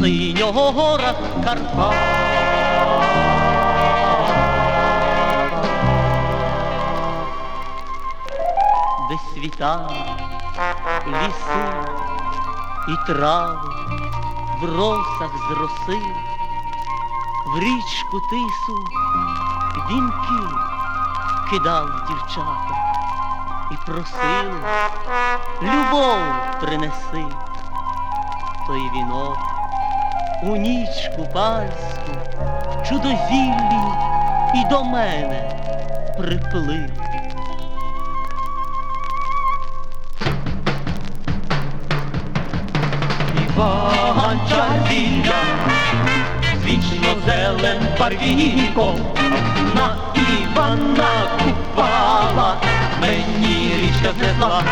синього гора Карпат. Де світають ліси і трави в росах з в річку тису вінки кидали дівчата і просили, любов принеси той вінок у ніч купальську, чудозіллі і до мене приплив. Іван Чарвілля, вічно зелен барвінком, на Івана купала, мені річка знесла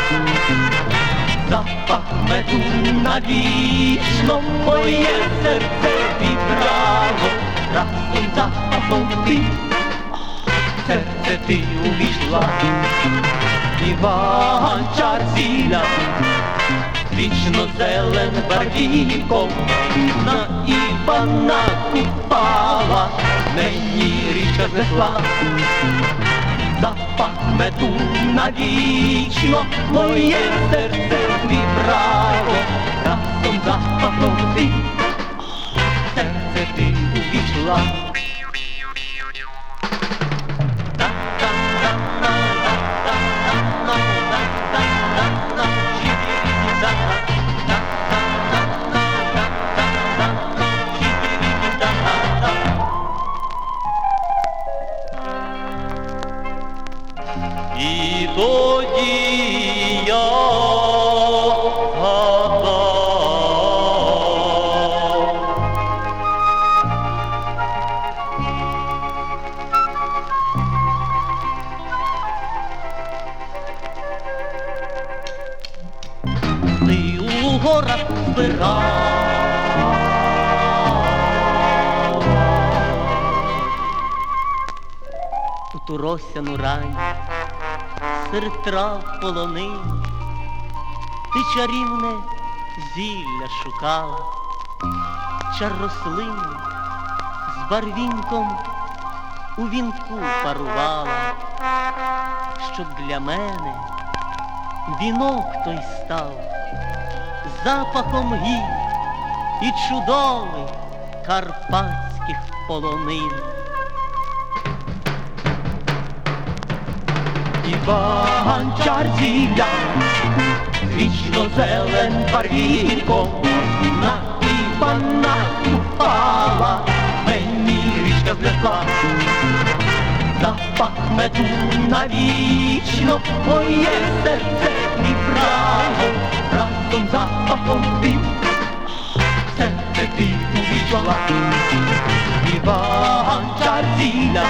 запах меду навічно моє серце вібрало, разом запахом ти, серце ти увійшла, Іван Чарзіля, вічно зелен барвінком, на Івана купала, мені річка знесла запах меду навічно моє серце вібрало, разом запахом ти, в серце ти І тоді я згадав, ти у горах збирав у ту рань серед трав полонин, ти чарівне зілля шукала, чар рослини з барвінком у вінку парувала, щоб для мене вінок той став запахом гір і чудових карпатських полонин. Іван Чарзіля, вічно зелен барвінком, на Івана упала, мені річка знесла, запах меду навічно, моє серце вібрало, разом запахом ти, в серце ти увійшла, Іван Чарзіля,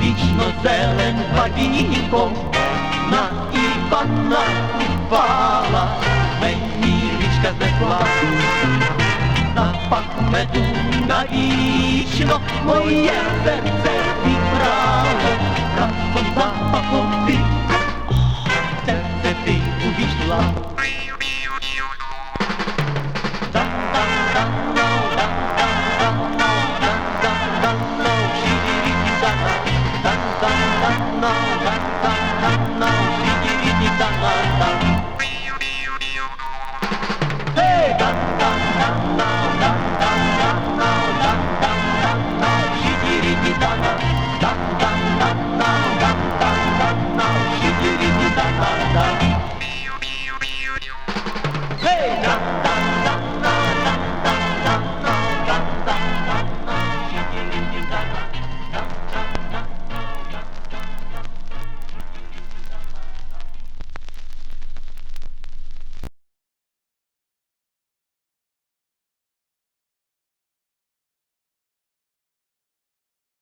вічно зелен барвінком, на Івана упала, мені річка знесла, запах меду навічно, моє серце зібрало, разом